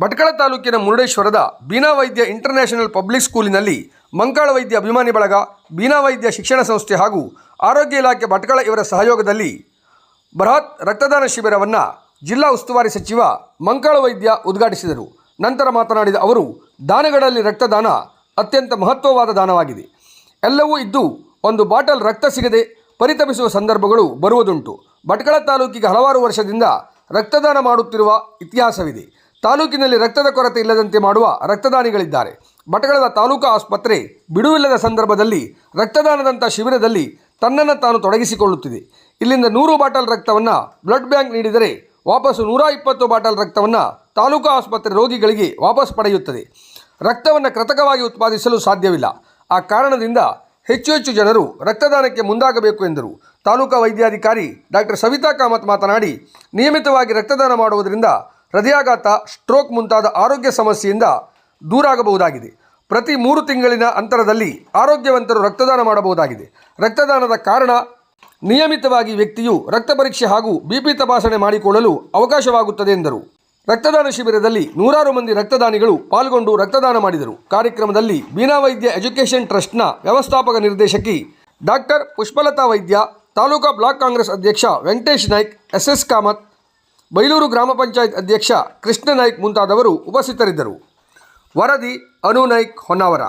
ಭಟ್ಕಳ ತಾಲೂಕಿನ ಮುರುಡೇಶ್ವರದ ಬೀನಾ ವೈದ್ಯ international public ಸ್ಕೂಲಿನಲ್ಲಿ Mankal ವೈದ್ಯ ಅಭಿಮಾನಿ ಬಳಗ, ಬೀನಾ ವೈದ್ಯ ಶಿಕ್ಷಣ ಸಂಸ್ಥೆ ಹಾಗೂ ಆರೋಗ್ಯ ಇಲಾಖೆ ಭಟ್ಕಳ ಇವರ ಸಹಯೋಗದಲ್ಲಿ ಬೃಹತ್ ರಕ್ತದಾನ ಶಿಬಿರವನ್ನು ಜಿಲ್ಲಾ ಉಸ್ತುವಾರಿ ಸಚಿವ ಮಂಕಾಳ ವೈದ್ಯ ಉದ್ಘಾಟಿಸಿದರು. ನಂತರ ಮಾತನಾಡಿದ ಅವರು ದಾನಗಳಲ್ಲಿ ರಕ್ತದಾನ ಅತ್ಯಂತ ಮಹತ್ವವಾದ ದಾನವಾಗಿದೆ. ಎಲ್ಲವೂ ಇದ್ದು ಒಂದು ಬಾಟಲ್ ರಕ್ತ ಸಿಗದೆ ಪರಿತಪಿಸುವ ಸಂದರ್ಭಗಳು ಬರುವುದುಂಟು. ಭಟ್ಕಳ ತಾಲೂಕಿಗೆ ಹಲವಾರು ವರ್ಷದಿಂದ ರಕ್ತದಾನ ಮಾಡುತ್ತಿರುವ ಇತಿಹಾಸವಿದೆ. ತಾಲೂಕಿನಲ್ಲಿ ರಕ್ತದ ಕೊರತೆ ಇಲ್ಲದಂತೆ ಮಾಡುವ ರಕ್ತದಾನಿಗಳಿದ್ದಾರೆ. ಬಟಗಳದ ತಾಲೂಕು ಆಸ್ಪತ್ರೆ ಬಿಡುವಿಲ್ಲದ ಸಂದರ್ಭದಲ್ಲಿ ರಕ್ತದಾನದಂಥ ಶಿಬಿರದಲ್ಲಿ ತನ್ನನ್ನು ತಾನು ತೊಡಗಿಸಿಕೊಳ್ಳುತ್ತಿದೆ. ಇಲ್ಲಿಂದ ನೂರು ಬಾಟಲ್ ರಕ್ತವನ್ನು ಬ್ಲಡ್ ಬ್ಯಾಂಕ್ ನೀಡಿದರೆ ವಾಪಸ್ಸು ನೂರ ಇಪ್ಪತ್ತು ಬಾಟಲ್ ರಕ್ತವನ್ನು ತಾಲೂಕು ಆಸ್ಪತ್ರೆ ರೋಗಿಗಳಿಗೆ ವಾಪಸ್ ಪಡೆಯುತ್ತದೆ. ರಕ್ತವನ್ನು ಕೃತಕವಾಗಿ ಉತ್ಪಾದಿಸಲು ಸಾಧ್ಯವಿಲ್ಲ. ಆ ಕಾರಣದಿಂದ ಹೆಚ್ಚು ಹೆಚ್ಚು ಜನರು ರಕ್ತದಾನಕ್ಕೆ ಮುಂದಾಗಬೇಕು ಎಂದರು. ತಾಲೂಕಾ ವೈದ್ಯಾಧಿಕಾರಿ ಡಾಕ್ಟರ್ ಸವಿತಾ ಕಾಮತ್ ಮಾತನಾಡಿ, ನಿಯಮಿತವಾಗಿ ರಕ್ತದಾನ ಮಾಡುವುದರಿಂದ ಹೃದಯಾಘಾತ, ಸ್ಟ್ರೋಕ್ ಮುಂತಾದ ಆರೋಗ್ಯ ಸಮಸ್ಯೆಯಿಂದ ದೂರಾಗಬಹುದಾಗಿದೆ. ಪ್ರತಿ ಮೂರು ತಿಂಗಳಿನ ಅಂತರದಲ್ಲಿ ಆರೋಗ್ಯವಂತರು ರಕ್ತದಾನ ಮಾಡಬಹುದಾಗಿದೆ. ರಕ್ತದಾನದ ಕಾರಣ ನಿಯಮಿತವಾಗಿ ವ್ಯಕ್ತಿಯು ರಕ್ತ ಪರೀಕ್ಷೆ ಹಾಗೂ ಬಿಪಿ ತಪಾಸಣೆ ಮಾಡಿಕೊಳ್ಳಲು ಅವಕಾಶವಾಗುತ್ತದೆ ಎಂದರು. ರಕ್ತದಾನ ಶಿಬಿರದಲ್ಲಿ ನೂರಾರು ಮಂದಿ ರಕ್ತದಾನಿಗಳು ಪಾಲ್ಗೊಂಡು ರಕ್ತದಾನ ಮಾಡಿದರು. ಕಾರ್ಯಕ್ರಮದಲ್ಲಿ ಬೀನಾ ವೈದ್ಯ ಎಜುಕೇಷನ್ ಟ್ರಸ್ಟ್ನ ವ್ಯವಸ್ಥಾಪಕ ನಿರ್ದೇಶಕಿ ಡಾಕ್ಟರ್ ಪುಷ್ಪಲತಾ ವೈದ್ಯ, ತಾಲೂಕಾ ಬ್ಲಾಕ್ ಕಾಂಗ್ರೆಸ್ ಅಧ್ಯಕ್ಷ ವೆಂಕಟೇಶ್ ನಾಯ್ಕ್ ಎಸ್ ಎಸ್ ಕಾಮತ್ ಬೈಲೂರು ಗ್ರಾಮ ಪಂಚಾಯತ್ ಅಧ್ಯಕ್ಷ ಕೃಷ್ಣ ನಾಯ್ಕ್ ಮುಂತಾದವರು ಉಪಸ್ಥಿತರಿದ್ದರು. ವರದಿ ಅನು ನಾಯ್ಕ್ ಹೊನ್ನಾವರ.